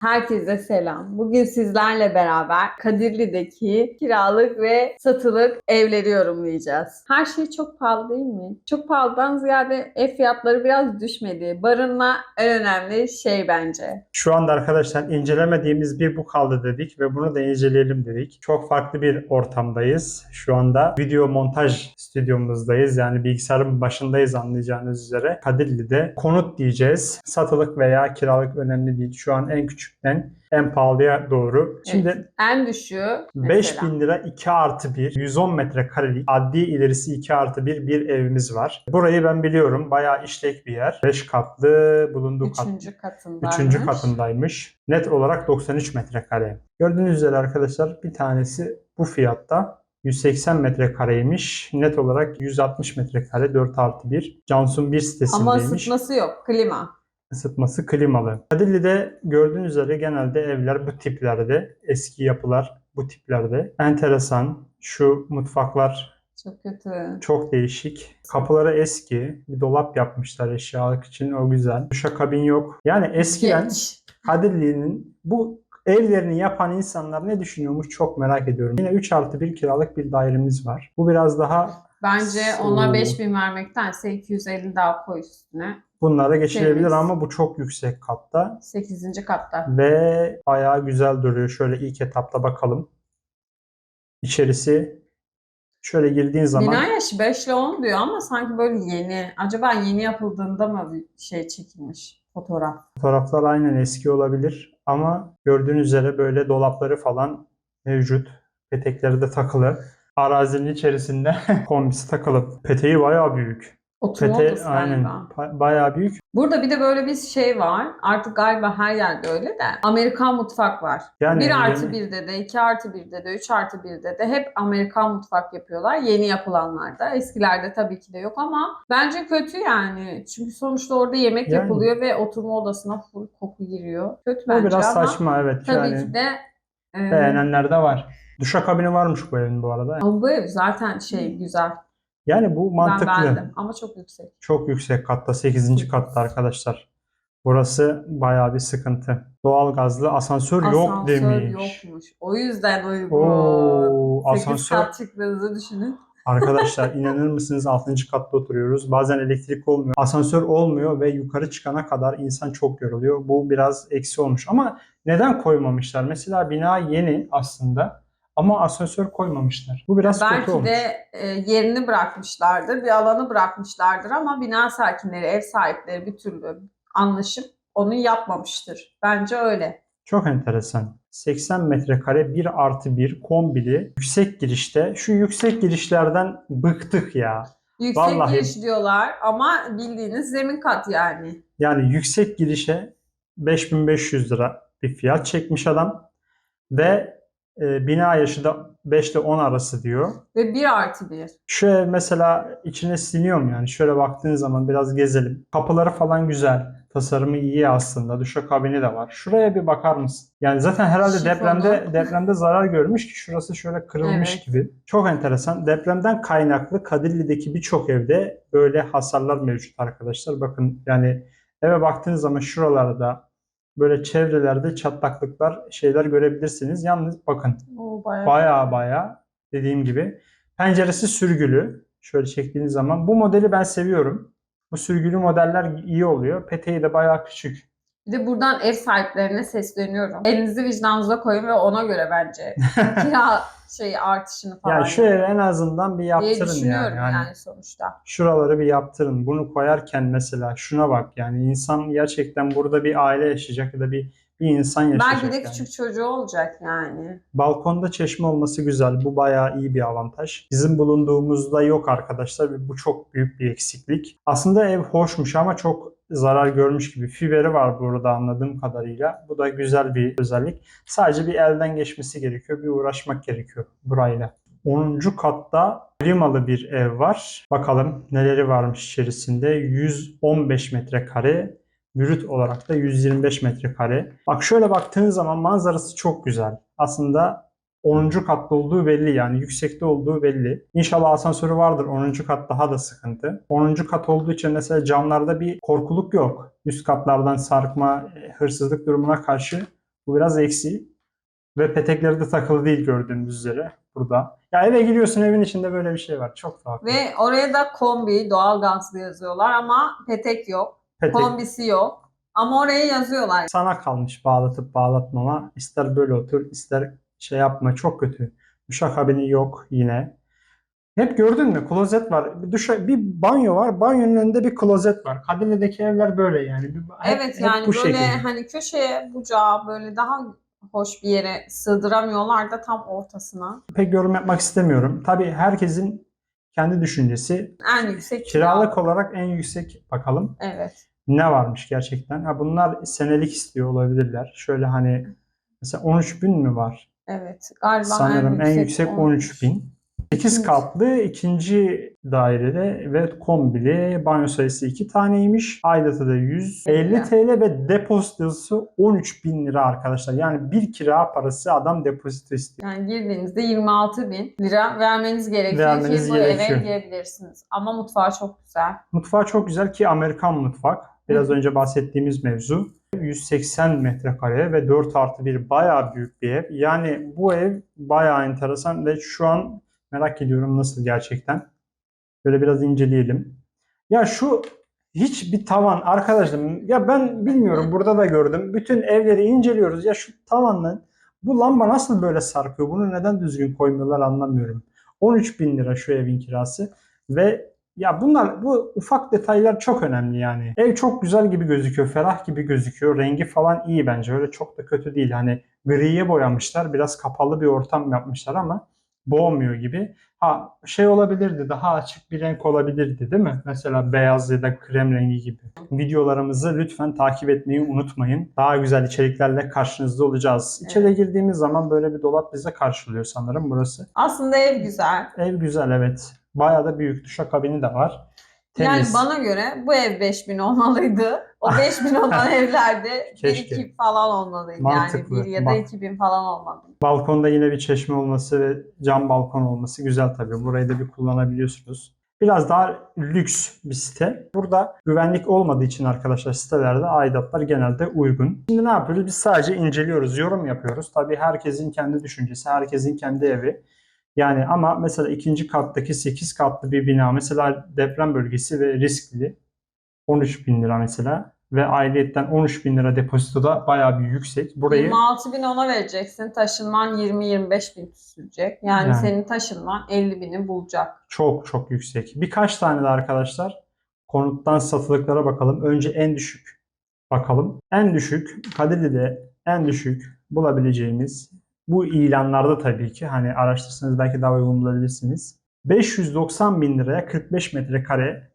Herkese selam. Bugün sizlerle beraber Kadirli'deki kiralık ve satılık evleri yorumlayacağız. Her şey çok pahalı değil mi? Çok pahalıdan ziyade ev fiyatları biraz düşmedi. Barınma en önemli şey bence. Şu anda arkadaşlar incelemediğimiz bir bu kaldı dedik ve bunu da inceleyelim dedik. Çok farklı bir ortamdayız. Şu anda video montaj stüdyomuzdayız. Yani bilgisayarın başındayız anlayacağınız üzere. Kadirli'de konut diyeceğiz. Satılık veya kiralık önemli değil. Şu an en küçükten en pahalıya doğru. Şimdi Evet. En düşüğü 5000 mesela. lira 2 artı 1, 110 metrekarelik adli ilerisi 2 artı 1 bir evimiz var. Burayı ben biliyorum. Bayağı işlek bir yer. 5 katlı bulunduğu kat. Üçüncü katındaymış. Üçüncü katındaymış. Net olarak 93 metrekare. Gördüğünüz üzere arkadaşlar bir tanesi bu fiyatta. 180 metrekareymiş. Net olarak 160 metrekare 4 artı 1. Cansun 1 Ama sitesindeymiş. ısıtması yok. Klima. Isıtması klimalı. Kadirli'de gördüğünüz üzere genelde evler bu tiplerde. Eski yapılar bu tiplerde. Enteresan. Şu mutfaklar Çok kötü. çok değişik. Kapıları eski. Bir dolap yapmışlar eşyalık için. O güzel. Duşakabin yok. Yani eskiden Geç. Bu evlerini yapan insanlar ne düşünüyormuş çok merak ediyorum. Yine 3 artı 1 kiralık bir dairemiz var. Bu biraz daha Bence ona Oo. 5000 vermektense 250 daha koy üstüne. bunlara geçilebilir Temiz. ama bu çok yüksek katta. 8. katta. Ve bayağı güzel duruyor. Şöyle ilk etapta bakalım. İçerisi şöyle girdiğin zaman Bina yaşı 5 ile 10 diyor ama sanki böyle yeni. Acaba yeni yapıldığında mı bir şey çekilmiş fotoğraf? fotoğraflar aynen eski olabilir. Ama gördüğünüz üzere böyle dolapları falan mevcut. Petekleri de takılı. Arazinin içerisinde kombisi takılı. Peteği bayağı büyük. Oturma Pete odası aynen galiba. ba- bayağı büyük. Burada bir de böyle bir şey var. Artık galiba her yerde öyle de. Amerikan mutfak var. Yani 1 artı yani- 1'de de, 2 artı 1'de de, 3 artı 1'de de hep Amerikan mutfak yapıyorlar. Yeni yapılanlarda. Eskilerde tabii ki de yok ama bence kötü yani. Çünkü sonuçta orada yemek Yani. yapılıyor ve oturma odasına full koku giriyor. Kötü Bu bence biraz ama saçma evet. tabii yani ki de e, beğenenler de var. Duşakabini varmış bu evin bu arada. ama bu ev zaten şey güzel. Yani bu Ben mantıklı. beğendim ama çok yüksek. Çok yüksek katta 8. katta arkadaşlar. Burası bayağı bir sıkıntı. Doğalgazlı asansör, yok Asansör demiş. yokmuş. O yüzden uygun. Oo, 8 asansör. kat çıktığınızı düşünün. Arkadaşlar inanır mısınız 6. katta oturuyoruz. Bazen elektrik olmuyor. Asansör olmuyor ve yukarı çıkana kadar insan çok yoruluyor. Bu biraz eksi olmuş. Ama neden koymamışlar? Mesela bina yeni aslında ama asansör koymamışlar. Bu biraz kötü Belki olmuş. de e, yerini bırakmışlardır, bir alanı bırakmışlardır ama bina sakinleri, ev sahipleri bir türlü anlaşıp onu yapmamıştır. Bence öyle. Çok enteresan. 80 metrekare 1 artı 1 kombili yüksek girişte. Şu yüksek girişlerden bıktık ya. Yüksek Vallahi. giriş diyorlar ama bildiğiniz zemin kat yani. Yani yüksek girişe 5500 lira bir fiyat çekmiş adam. Ve e, bina yaşı da 5 ile 10 arası diyor. Ve bir artı bir. Şu ev mesela içine siniyor mu yani? Şöyle baktığın zaman biraz gezelim. Kapıları falan güzel. Tasarımı iyi aslında. Duşakabini de var. Şuraya bir bakar mısın? Yani zaten herhalde Şifonu. depremde depremde zarar görmüş ki şurası şöyle kırılmış Evet. gibi. Çok enteresan. Depremden kaynaklı Kadirli'deki birçok evde böyle hasarlar mevcut arkadaşlar. Bakın yani eve baktığınız zaman şuralarda böyle çevrelerde çatlaklıklar şeyler görebilirsiniz. Yalnız bakın O bayağı. Baya baya dediğim gibi. Penceresi sürgülü. Şöyle çektiğiniz zaman. Bu modeli ben seviyorum. Bu sürgülü modeller iyi oluyor. Peteği de baya küçük. Bir de buradan ev sahiplerine sesleniyorum. Elinizi vicdanınıza koyun ve ona göre bence kira şey artışını falan Yani şu evi en azından bir diye yaptırın düşünüyorum yani. yani, yani. sonuçta. Şuraları bir yaptırın. Bunu koyarken mesela şuna bak yani insan gerçekten burada bir aile yaşayacak ya da bir bir insan yaşayacak. Belki de yani. küçük çocuğu olacak yani. Balkonda çeşme olması güzel. Bu bayağı iyi bir avantaj. Bizim bulunduğumuzda yok arkadaşlar bu çok büyük bir eksiklik. Aslında ev hoşmuş ama çok zarar görmüş gibi. Fiberi var burada anladığım kadarıyla. Bu da güzel bir özellik. Sadece bir elden geçmesi gerekiyor. Bir uğraşmak gerekiyor burayla. 10. katta klimalı bir ev var. Bakalım neleri varmış içerisinde. 115 metrekare. Brüt olarak da 125 metrekare. Bak şöyle baktığın zaman manzarası çok güzel. Aslında 10. katta olduğu belli yani yüksekte olduğu belli. İnşallah asansörü vardır 10. kat daha da sıkıntı. 10. kat olduğu için mesela camlarda bir korkuluk yok. Üst katlardan sarkma, e, hırsızlık durumuna karşı Bu biraz eksi. Ve petekleri de takılı değil gördüğünüz üzere burada. Ya eve giriyorsun evin içinde böyle bir şey var. Çok tuhaf. Ve oraya da kombi, doğalgazlı yazıyorlar ama petek yok. Petek Kombisi yok. Ama oraya yazıyorlar. sana kalmış bağlatıp bağlatmama. İster böyle otur ister şey yapma. Çok kötü. Duşa kabini yok yine. Hep gördün mü? Klozet var. Bir, duşa, bir banyo var. Banyonun önünde bir klozet var. Kadirli'deki evler böyle yani. Hep- Evet hep yani bu böyle şekilde. hani köşeye bucağı böyle daha hoş bir yere sığdıramıyorlar da tam ortasına. Pek yorum yapmak istemiyorum. Tabii herkesin kendi düşüncesi. En yüksek Kiralık kira. olarak en yüksek bakalım. Evet. Ne varmış gerçekten? Ha bunlar senelik istiyor olabilirler. Şöyle hani mesela 13 bin mi var? Evet. Galiba Sanırım en yüksek 13 bin. 8 İkinci. katlı ikinci dairede ve kombili banyo sayısı 2 taneymiş. Aidatı da 150 Evet. TL ve depozitosu 13 bin lira arkadaşlar. Yani bir kira parası adam depozito istiyor. Yani girdiğinizde 26 bin lira vermeniz gerekiyor Vermeniz ki bu gerekiyor. eve girebilirsiniz. Ama mutfağı çok güzel. Mutfağı çok güzel ki Amerikan mutfak. Biraz önce bahsettiğimiz mevzu. 180 metrekare ve 4 artı 1 bayağı büyük bir ev. Yani bu ev bayağı enteresan ve şu an merak ediyorum nasıl gerçekten. Böyle biraz inceleyelim. Ya şu hiç bir tavan arkadaşım ya ben bilmiyorum burada da gördüm. Bütün evleri inceliyoruz. Ya şu tavanla bu lamba nasıl böyle sarkıyor? Bunu neden düzgün koymuyorlar anlamıyorum. 13 bin lira şu evin kirası ve ya bunlar bu ufak detaylar çok önemli yani. Ev çok güzel gibi gözüküyor, ferah gibi gözüküyor. Rengi falan iyi bence. Öyle çok da kötü değil. Hani griye boyamışlar. Biraz kapalı bir ortam yapmışlar ama boğmuyor gibi. Ha şey olabilirdi, daha açık bir renk olabilirdi değil mi? Mesela beyaz ya da krem rengi gibi. Videolarımızı lütfen takip etmeyi unutmayın. Daha güzel içeriklerle karşınızda olacağız. İçeri girdiğimiz zaman böyle bir dolap bize karşılıyor sanırım burası. Aslında ev güzel. Ev güzel evet. Bayağı da büyük duşakabini de var. Yani Temiz. bana göre bu ev 5000 olmalıydı. O 5000 olan evlerde Keşke. 1-2 falan olmalıydı. Mantıklı. Yani 1 ya da Bak. 2000 falan olmalı. Balkonda yine bir çeşme olması ve cam balkon olması güzel tabii. Burayı da bir kullanabiliyorsunuz. Biraz daha lüks bir site. Burada güvenlik olmadığı için arkadaşlar sitelerde aidatlar genelde uygun. Şimdi ne yapıyoruz? Biz sadece inceliyoruz, yorum yapıyoruz. Tabii herkesin kendi düşüncesi, herkesin kendi evi. Yani ama mesela ikinci kattaki 8 katlı bir bina mesela deprem bölgesi ve riskli 13 bin lira mesela ve ailetten 13 bin lira depozito da bayağı bir yüksek. Burayı 26 bin ona vereceksin. Taşınman 20-25 bin sürecek. Yani, Yani. senin taşınman 50 bini bulacak. Çok çok yüksek. Birkaç tane de arkadaşlar konuttan satılıklara bakalım. Önce en düşük bakalım. En düşük Kadirli'de en düşük bulabileceğimiz bu ilanlarda tabii ki hani araştırsanız belki daha uygun bulabilirsiniz. 590 bin liraya 45 metrekare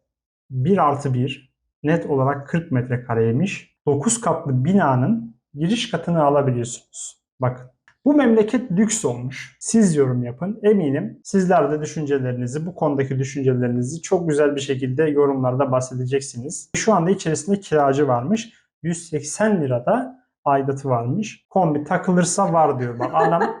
1 artı 1 net olarak 40 metrekareymiş. 9 katlı binanın giriş katını alabiliyorsunuz. Bakın. Bu memleket lüks olmuş. Siz yorum yapın. Eminim sizler de düşüncelerinizi, bu konudaki düşüncelerinizi çok güzel bir şekilde yorumlarda bahsedeceksiniz. Şu anda içerisinde kiracı varmış. 180 lirada aidatı varmış. Kombi takılırsa var diyor. Bak adam Adam-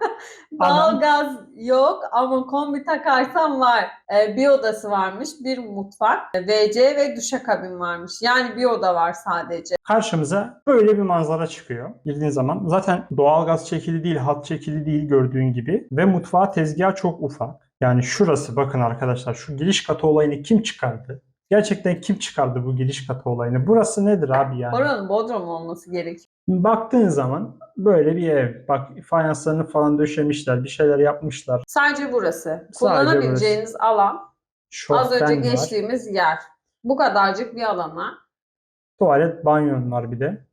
Doğalgaz yok ama kombi takarsan var. Ee, bir odası varmış, bir mutfak, WC ve duşakabin varmış. Yani bir oda var sadece. karşımıza böyle bir manzara çıkıyor. Girdiğin zaman zaten doğalgaz çekili değil, hat çekili değil gördüğün gibi ve mutfağı tezgahı çok ufak. Yani şurası bakın arkadaşlar şu giriş katı olayını kim çıkardı? Gerçekten kim çıkardı bu giriş katı olayını? Burası nedir abi yani? Oranın bodrum olması gerekiyor. Baktığın zaman böyle bir ev. Bak fayanslarını falan döşemişler, bir şeyler yapmışlar. Sadece burası. Sadece Kullanabileceğiniz alan az önce Şofben var. geçtiğimiz yer. Bu kadarcık bir alana. Tuvalet, banyon var bir de.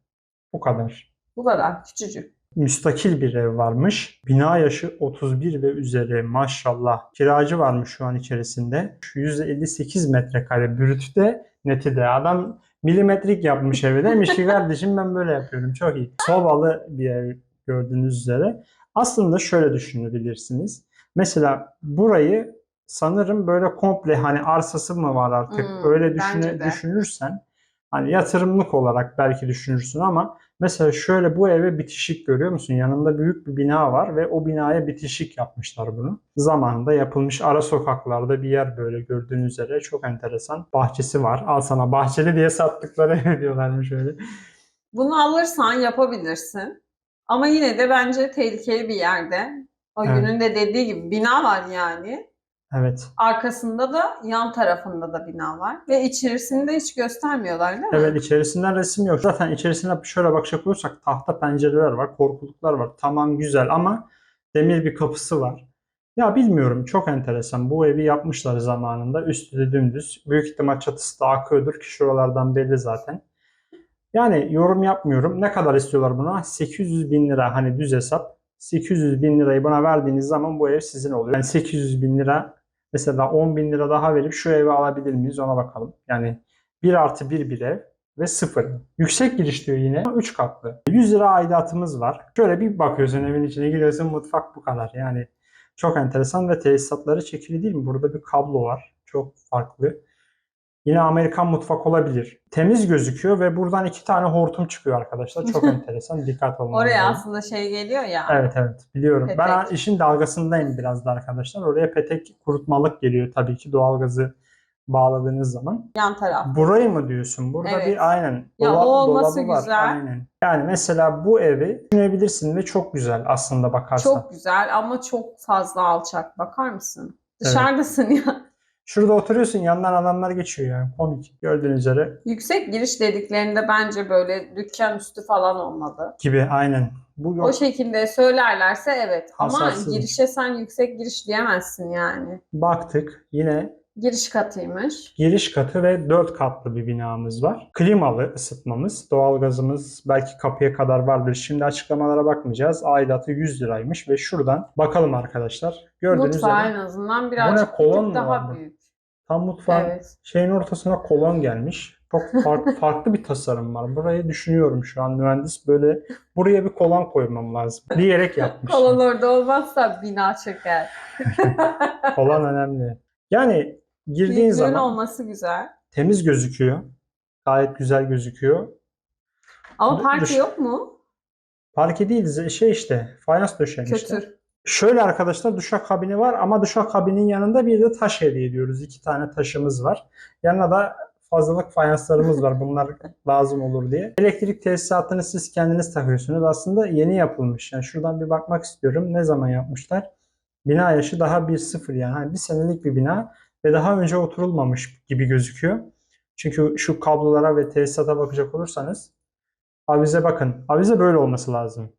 Bu kadar. Bu kadar küçücük. Müstakil bir ev varmış. Bina yaşı 31 ve üzeri maşallah. Kiracı varmış şu an içerisinde. 158 metrekare brütte neti de. Adam milimetrik yapmış evi demiş ki kardeşim ben böyle yapıyorum çok iyi. Sobalı bir ev gördüğünüz üzere. Aslında şöyle düşünebilirsiniz. Mesela burayı sanırım böyle komple hani arsası mı var artık Hmm, öyle düşüne, düşünürsen hani yatırımlık olarak belki düşünürsün ama Mesela şöyle bu eve bitişik görüyor musun? Yanında büyük bir bina var ve o binaya bitişik yapmışlar bunu. Zamanında yapılmış ara sokaklarda bir yer böyle gördüğünüz üzere çok enteresan. Bahçesi var. Al sana bahçeli diye sattıkları ev diyorlarmış öyle. Bunu alırsan yapabilirsin. Ama yine de bence tehlikeli bir yerde. O Evet. günün de dediği gibi bina var yani. Evet. Arkasında da yan tarafında da bina var. Ve içerisini de hiç göstermiyorlar değil mi? Evet içerisinden resim yok. Zaten içerisine şöyle bakacak olursak tahta pencereler var, korkuluklar var. Tamam güzel ama demir bir kapısı var. Ya bilmiyorum çok enteresan. Bu evi yapmışlar zamanında. Üstü de dümdüz. Büyük ihtimal çatısı da akıyordur ki şuralardan belli zaten. Yani yorum yapmıyorum. Ne kadar istiyorlar buna? 800 bin lira hani düz hesap. 800 bin lirayı buna verdiğiniz zaman bu ev sizin oluyor. Yani 800 bin lira mesela 10 bin lira daha verip şu evi alabilir miyiz ona bakalım. Yani 1 artı 1 bir ev ve 0. Yüksek giriş diyor yine. 3 katlı. 100 lira aidatımız var. Şöyle bir bakıyorsun evin içine giriyorsun mutfak bu kadar. Yani çok enteresan ve tesisatları çekili değil mi? Burada bir kablo var. Çok farklı. Yine Amerikan mutfak olabilir. Temiz gözüküyor ve buradan iki tane hortum çıkıyor arkadaşlar. Çok enteresan. Dikkat olmanız Oraya lazım. aslında şey geliyor ya. Evet evet biliyorum. Ben Petek. işin dalgasındayım biraz da arkadaşlar. Oraya petek kurutmalık geliyor tabii ki doğalgazı bağladığınız zaman. Yan taraf. Burayı mı diyorsun? Burada Evet. bir aynen Ya o olması dolabı var. güzel. Aynen. Yani mesela bu evi düşünebilirsin ve çok güzel aslında bakarsan. Çok güzel ama çok fazla alçak. Bakar mısın? Dışarıdasın ya. Şurada oturuyorsun yandan adamlar geçiyor yani komik. Gördüğünüz üzere Yüksek giriş dediklerinde bence böyle dükkan üstü falan olmalı. gibi aynen. Bu yok. O şekilde söylerlerse evet. Ama Hasarsız. girişe sen yüksek giriş diyemezsin yani. Baktık yine Giriş katıymış. giriş katı ve 4 katlı bir binamız var. Klimalı ısıtmamız, doğalgazımız belki kapıya kadar vardır. Şimdi açıklamalara bakmayacağız. Aidatı 100 liraymış ve şuradan bakalım arkadaşlar. Gördüğünüz Mutfağı en azından birazcık kolon daha var bu? büyük. tam mutfağın Evet. şeyin ortasına kolon gelmiş. Çok farklı, farklı bir tasarım var. Burayı düşünüyorum şu an mühendis böyle buraya bir kolon koymam lazım diyerek yapmış. Kolon orada olmazsa bina çöker. Kolon önemli. Yani girdiğin Büyüklüğün zaman olması güzel. temiz gözüküyor. Gayet güzel gözüküyor. Ama Dış- yok mu? Parke değil şey işte fayans döşemişler. Kötü. Şöyle arkadaşlar duşakabini var ama duşakabinin yanında bir de taş hediye ediyoruz. İki tane taşımız var. Yanına da fazlalık fayanslarımız var. Bunlar lazım olur diye. Elektrik tesisatını siz kendiniz takıyorsunuz. Aslında yeni yapılmış. Yani şuradan bir bakmak istiyorum. Ne zaman yapmışlar? Bina yaşı daha 1.0 yani. Hani bir senelik bir bina ve daha önce oturulmamış gibi gözüküyor. Çünkü şu kablolara ve tesisata bakacak olursanız avize bakın. Avize böyle olması lazım.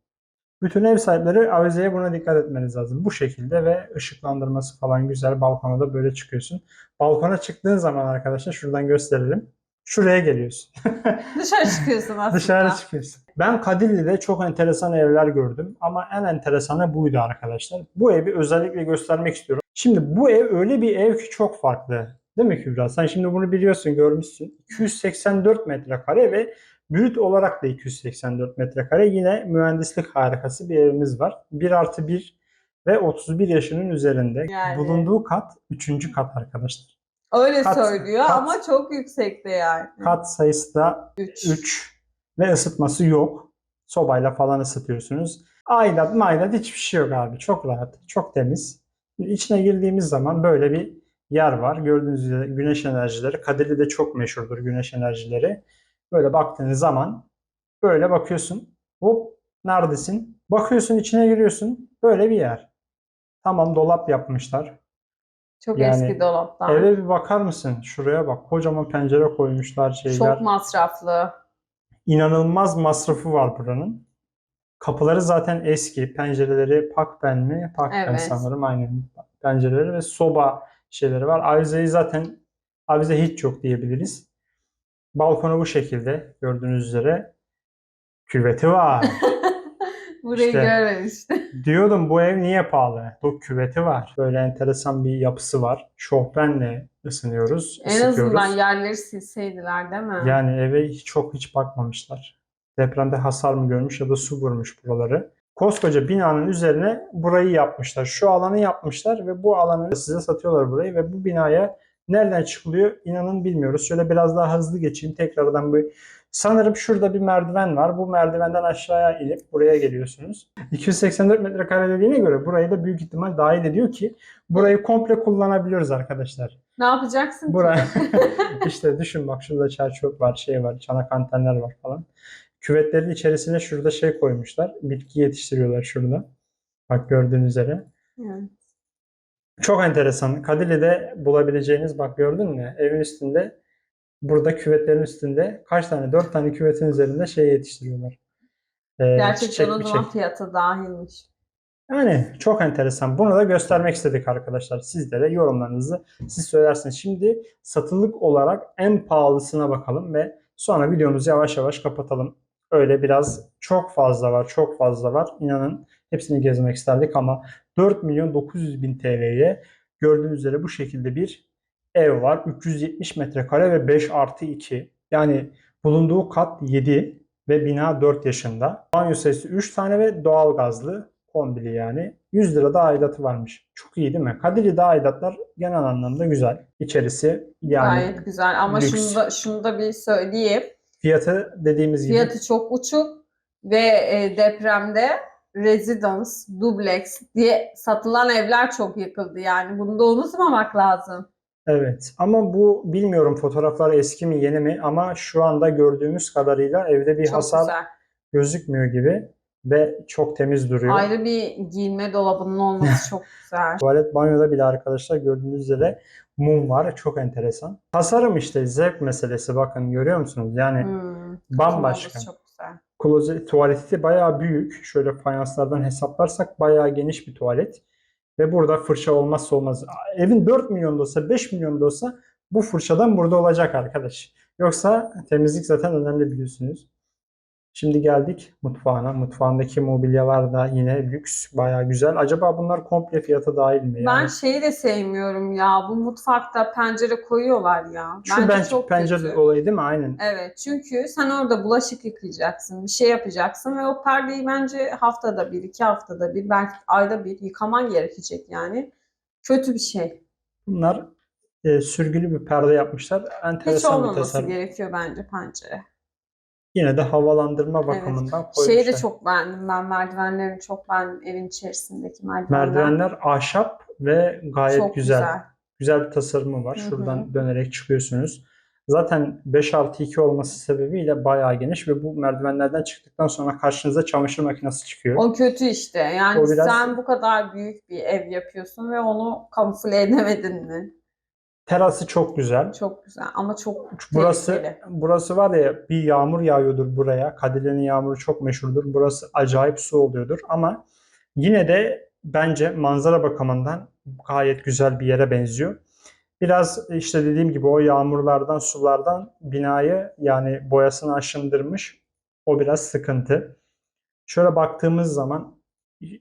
Bütün ev sahipleri avizeye buna dikkat etmeniz lazım. Bu şekilde ve ışıklandırması falan güzel. Balkona da böyle çıkıyorsun. Balkona çıktığın zaman arkadaşlar şuradan gösterelim. Şuraya geliyorsun. Dışarı çıkıyorsun aslında. Dışarı çıkıyorsun. Ben Kadirli'de çok enteresan evler gördüm ama en enteresanı buydu arkadaşlar. Bu evi özellikle göstermek istiyorum. Şimdi bu ev öyle bir ev ki çok farklı. Değil mi Kübra? Sen şimdi bunu biliyorsun, görmüşsün. 284 metrekare ve brüt olarak da 284 metrekare. Yine mühendislik harikası bir evimiz var. 1 artı 1 ve 31 yaşının üzerinde. Yani. Bulunduğu kat 3. kat arkadaşlar. Öyle Kat- söylüyor kat- ama çok yüksekte yani. Kat sayısı da 3. 3 ve ısıtması yok. Sobayla falan ısıtıyorsunuz. Aidat maydat hiçbir şey yok abi. Çok rahat, çok temiz. İçine girdiğimiz zaman böyle bir yer var. Gördüğünüz üzere güneş enerjileri. Kadirli de çok meşhurdur güneş enerjileri. Böyle baktığınız zaman böyle bakıyorsun. Hop neredesin? Bakıyorsun içine giriyorsun. Böyle bir yer. Tamam dolap yapmışlar. Çok Yani eski dolaptan. Eve bir bakar mısın? Şuraya bak. Kocaman pencere koymuşlar şeyler. Çok masraflı. İnanılmaz masrafı var buranın. Kapıları zaten eski. Pencereleri pakpen mi? Pakpen Evet. sanırım aynen. Pencereleri ve soba şeyleri var. Avizeyi zaten avize hiç yok diyebiliriz. Balkonu bu şekilde gördüğünüz üzere. Küveti var. Burayı İşte. görmemiştim. Diyordum bu ev niye pahalı? Bu küveti var. Böyle enteresan bir yapısı var. Şofbenle ısınıyoruz. En ısıtıyoruz. azından yerleri silseydiler değil mi? Yani eve hiç- çok hiç bakmamışlar. Depremde hasar mı görmüş ya da su vurmuş buraları. Koskoca binanın üzerine burayı yapmışlar. Şu alanı yapmışlar ve bu alanı size satıyorlar burayı ve bu binaya nereden çıkılıyor inanın bilmiyoruz. Şöyle biraz daha hızlı geçeyim tekrardan bir Sanırım şurada bir merdiven var. Bu merdivenden aşağıya inip buraya geliyorsunuz. 284 metrekare dediğine göre burayı da büyük ihtimal dahil ediyor ki burayı komple kullanabiliyoruz arkadaşlar. Ne yapacaksın? Buraya işte düşün bak şurada çer çöp var, şey var, çanak antenler var falan. Küvetlerin içerisine şurada şey koymuşlar. Bitki yetiştiriyorlar şurada. Bak gördüğünüz üzere. Evet. Çok enteresan. Kadirli'de bulabileceğiniz bak gördün mü? Evin üstünde burada küvetlerin üstünde kaç tane? Dört tane küvetin üzerinde şey yetiştiriyorlar. Ee, Gerçekten o zaman fiyatı dahilmiş. Yani çok enteresan. Bunu da göstermek istedik arkadaşlar. Sizlere yorumlarınızı siz söylersiniz. Şimdi satılık olarak en pahalısına bakalım ve sonra videomuzu yavaş yavaş kapatalım. Öyle biraz çok fazla var, çok fazla var. İnanın hepsini gezmek isterdik ama 4 milyon 900 bin TL'ye gördüğünüz üzere bu şekilde bir ev var. 370 metrekare ve 5 artı 2. Yani bulunduğu kat 7 ve bina 4 yaşında. Banyo sayısı 3 tane ve doğal gazlı kombili yani. 100 lira da aidatı varmış. Çok iyi değil mi? Kadirli'de aidatlar genel anlamda güzel. İçerisi yani Gayet güzel ama lüks. şunu da, şunu da bir söyleyeyim. Fiyatı dediğimiz gibi Fiyatı çok uçuk ve e, depremde residence, duplex diye satılan evler çok yıkıldı yani. Bunu da unutmamak lazım. Evet ama bu bilmiyorum fotoğraflar eski mi yeni mi ama şu anda gördüğümüz kadarıyla evde bir Çok hasar güzel. gözükmüyor gibi ve çok temiz duruyor. Ayrı bir giyinme dolabının olması çok güzel. Tuvalet banyoda bile arkadaşlar gördüğünüz üzere mum var. Çok enteresan. Tasarım işte zevk meselesi bakın görüyor musunuz? Yani Hmm, bambaşka. Çok güzel. Klozet, tuvaleti bayağı büyük. Şöyle fayanslardan hesaplarsak bayağı geniş bir tuvalet. Ve burada fırça olmazsa olmaz. Evin 4 milyon da olsa 5 milyon da olsa bu fırçadan burada olacak arkadaş. Yoksa temizlik zaten önemli biliyorsunuz. Şimdi geldik mutfağına. Mutfağındaki mobilyalar da yine lüks, bayağı güzel. Acaba bunlar komple fiyata dahil mi? Ben Yani şeyi de sevmiyorum ya. Bu mutfakta pencere koyuyorlar ya. şu Bence ben çok pencere kötü. olayı değil mi? Aynen. Evet çünkü sen orada bulaşık yıkayacaksın, bir şey yapacaksın ve o perdeyi bence haftada bir, iki haftada bir, belki ayda bir yıkaman gerekecek yani. Kötü bir şey. Bunlar e, sürgülü bir perde yapmışlar. Hiç Enteresan bir olmaması tasarım. gerekiyor bence pencere. Yine de havalandırma Evet. bakımından Şeyi koymuşlar. de çok beğendim ben merdivenlerini çok beğendim evin içerisindeki merdivenler. Merdivenler ahşap ve gayet çok güzel. güzel. Güzel bir tasarımı var. Hı hı. Şuradan dönerek çıkıyorsunuz. Zaten 5 artı 2 olması sebebiyle bayağı geniş ve bu merdivenlerden çıktıktan sonra karşınıza çamaşır makinesi çıkıyor. O kötü işte. Yani O biraz- sen bu kadar büyük bir ev yapıyorsun ve onu kamufle edemedin mi? Terası çok güzel. Çok güzel ama çok Burası tehlikeli. burası var ya bir yağmur yağıyordur buraya. Kadirli'nin yağmuru çok meşhurdur. Burası acayip su oluyordur ama yine de bence manzara bakımından gayet güzel bir yere benziyor. Biraz işte dediğim gibi o yağmurlardan, sulardan binayı yani boyasını aşındırmış. O biraz sıkıntı. Şöyle baktığımız zaman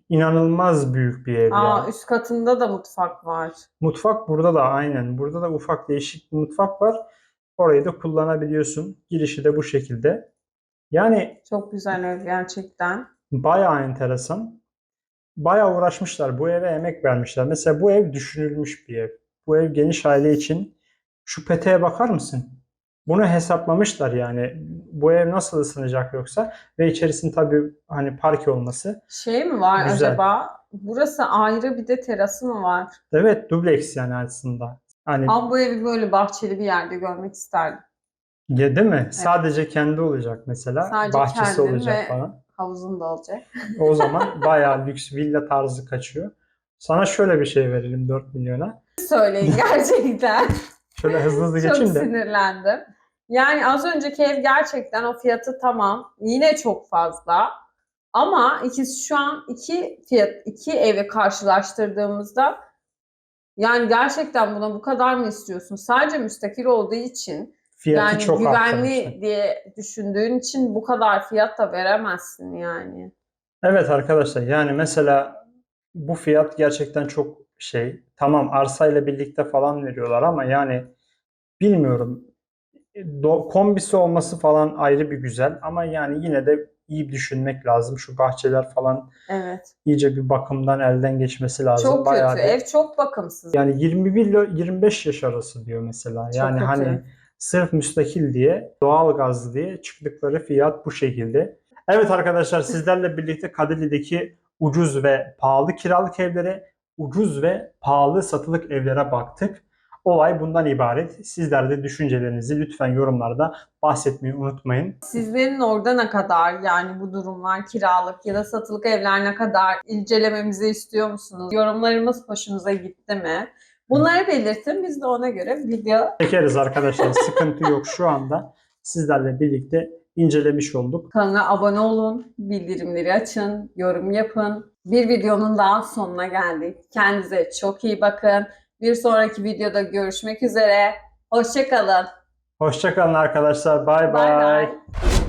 inanılmaz büyük bir ev Aa, yani. üst katında da mutfak var. Mutfak burada da aynen. Burada da ufak değişik bir mutfak var. Orayı da kullanabiliyorsun. Girişi de bu şekilde. Yani Çok güzel ev gerçekten. bayağı enteresan. Bayağı uğraşmışlar. Bu eve emek vermişler. Mesela bu ev düşünülmüş bir ev. Bu ev geniş aile için. Şu peteğe bakar mısın? Bunu hesaplamışlar yani. Bu ev nasıl ısınacak yoksa? Ve içerisinde tabii hani park olması. Şey mi var Güzel. acaba? Burası ayrı bir de terası mı var? Evet dubleks yani aslında. Hani Ama bu evi böyle bahçeli bir yerde görmek isterdim. Ya değil mi? Sadece kendi olacak mesela. Sadece Bahçesi olacak ve- falan. Havuzun da olacak. O zaman bayağı lüks villa tarzı kaçıyor. Sana şöyle bir şey verelim 4 milyona. Söyleyin gerçekten. Şöyle hızlı hızlı Çok geçin de. sinirlendim. Yani az önceki ev gerçekten o fiyatı tamam. Yine çok fazla. Ama ikisi şu an iki fiyat iki evi karşılaştırdığımızda yani gerçekten buna bu kadar mı istiyorsun? Sadece müstakil olduğu için Fiyatı yani çok güvenli arttırmışlar. diye düşündüğün için bu kadar fiyat da veremezsin yani. Evet arkadaşlar yani mesela bu fiyat gerçekten çok şey. Tamam arsayla birlikte falan veriyorlar ama yani bilmiyorum. Do- kombisi olması falan ayrı bir güzel ama yani yine de iyi düşünmek lazım. Şu bahçeler falan Evet. iyice bir bakımdan elden geçmesi lazım. Çok Bayağı kötü. bir- Ev çok bakımsız. Yani 21 ile 25 yaş arası diyor mesela. Çok Yani kötü. hani sırf müstakil diye, doğal gazlı diye çıktıkları fiyat bu şekilde. Evet arkadaşlar sizlerle birlikte Kadirli'deki ucuz ve pahalı kiralık evlere, ucuz ve pahalı satılık evlere baktık. Olay bundan ibaret. Sizler de düşüncelerinizi lütfen yorumlarda bahsetmeyi unutmayın. Sizlerin orada ne kadar yani bu durumlar kiralık ya da satılık evler ne kadar incelememizi istiyor musunuz? Yorumlarımız hoşunuza gitti mi? Bunları belirtin. Biz de ona göre video Çekeriz arkadaşlar. Sıkıntı yok şu anda. Sizlerle birlikte incelemiş olduk. kanala abone olun, bildirimleri açın, yorum yapın. Bir videonun daha sonuna geldik. Kendinize çok iyi bakın. Bir sonraki videoda görüşmek üzere. Hoşçakalın. Hoşçakalın arkadaşlar. Bay Bay bay. bay.